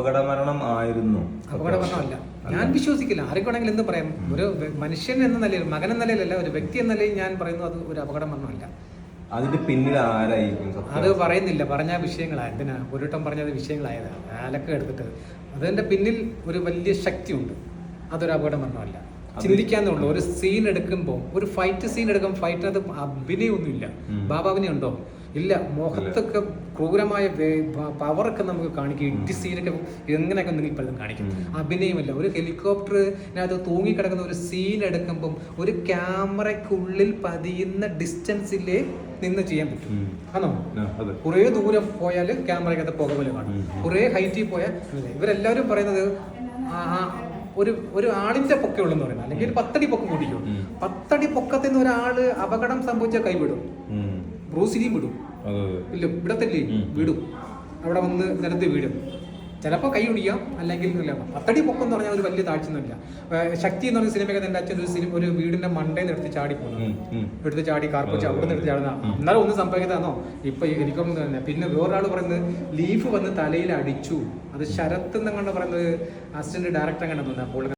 അപകടമരണം ആയിരുന്നു. അപകടമരണമല്ല. ഞാൻ വിശ്വസിക്കില്ല. ആർക്കാണെങ്കിലും എന്ത് പറയാം? ഒരു മനുഷ്യൻ എന്ന നിലയിൽ മകൻ എന്ന നിലയിലല്ല ഒരു വ്യക്തി എന്ന നിലയിൽ ഞാൻ പറയുന്നു അത് ഒരു അപകടമരണമല്ല. അതിന്റെ പിന്നിൽ ആരായിരിക്കും അത് പറയുന്നില്ല. പറഞ്ഞ വിഷയങ്ങളാ. എന്തിനാ? ഒരുട്ടം പറഞ്ഞത് വിഷയങ്ങളായതാണ് ആലക്ക എടുത്തിട്ട്. അതിന്റെ പിന്നിൽ ഒരു വലിയ ശക്തിയുണ്ട്. അതൊരു അപകടമരണമല്ല. ചിന്തിക്കാന്നുള്ളൂ ഒരു സീൻ എടുക്കുമ്പോൾ ഒരു ഫൈറ്റ് സീൻ എടുക്കുമ്പോൾ ഫൈറ്റിനകത്ത് അഭിനയൊന്നുമില്ല. ബാബാവിനെ ഉണ്ടോ ഇല്ല മുഖത്തൊക്കെ ക്രൂരമായ പവറൊക്കെ നമുക്ക് കാണിക്കും ഇട്ടി സീനൊക്കെ എങ്ങനെയൊക്കെ നിങ്ങൾ പലതും കാണിക്കും. അഭിനയമല്ല ഒരു ഹെലികോപ്റ്ററിനകത്ത് തൂങ്ങിക്കിടക്കുന്ന ഒരു സീൻ എടുക്കുമ്പം ഒരു ക്യാമറയ്ക്കുള്ളിൽ പതിയുന്ന ഡിസ്റ്റൻസിൽ നിന്ന് ചെയ്യാൻ പറ്റും. ആണോ? കുറേ ദൂരം പോയാൽ ക്യാമറയ്ക്കകത്ത് പുക പോലെ കാണും. കുറേ ഹൈറ്റിൽ പോയാൽ ഇവരെല്ലാവരും പറയുന്നത് ഒരു ഒരു ആളിന്റെ പൊക്കേ ഉള്ളെന്ന് പറയുന്നത്. അല്ലെങ്കിൽ ഒരു പത്തടി പൊക്കം കൂട്ടിക്കും ഉം. പത്തടി പൊക്കത്തിൽ നിന്ന് ഒരാൾ അപകടം സംഭവിച്ച കൈവിടും. ബ്രൂസിലിയും വിടും. ഇല്ല ഇവിടെ തന്നെ വിടും. അവിടെ വന്ന് നിലത്ത് വീടും ചിലപ്പോൾ കൈ ഒടിയാം അല്ലെങ്കിൽ ഇല്ല പത്തടി പൊക്കം എന്ന് പറഞ്ഞാൽ ഒരു വലിയ താഴ്ചയൊന്നുമില്ല. ഒന്നുമില്ല ശക്തി എന്ന് പറഞ്ഞ സിനിമയൊക്കെ എന്റെ അച്ഛൻ ഒരു സിനിമ ഒരു വീടിന്റെ മണ്ടേന്ന് എടുത്ത് ചാടി പോകുന്നു. എടുത്ത് ചാടി കാർപ്പിച്ച് അവിടെ നിന്ന് എടുത്ത് ചാടുന്ന. എന്നാലും ഒന്നും സംഭവിക്കുന്നതാണോ ഇപ്പൊ എനിക്കൊന്നും തന്നെ. പിന്നെ വേറൊരാൾ പറയുന്നത് ലീഫ് വന്ന് തലയിൽ അടിച്ചു. അത് ശരത്ത് എന്നങ്ങാണ്ട് പറയുന്നത് അസിസ്റ്റന്റ് ഡയറക്ടർ അങ്ങനെ തോന്നുന്നു അപ്പോൾ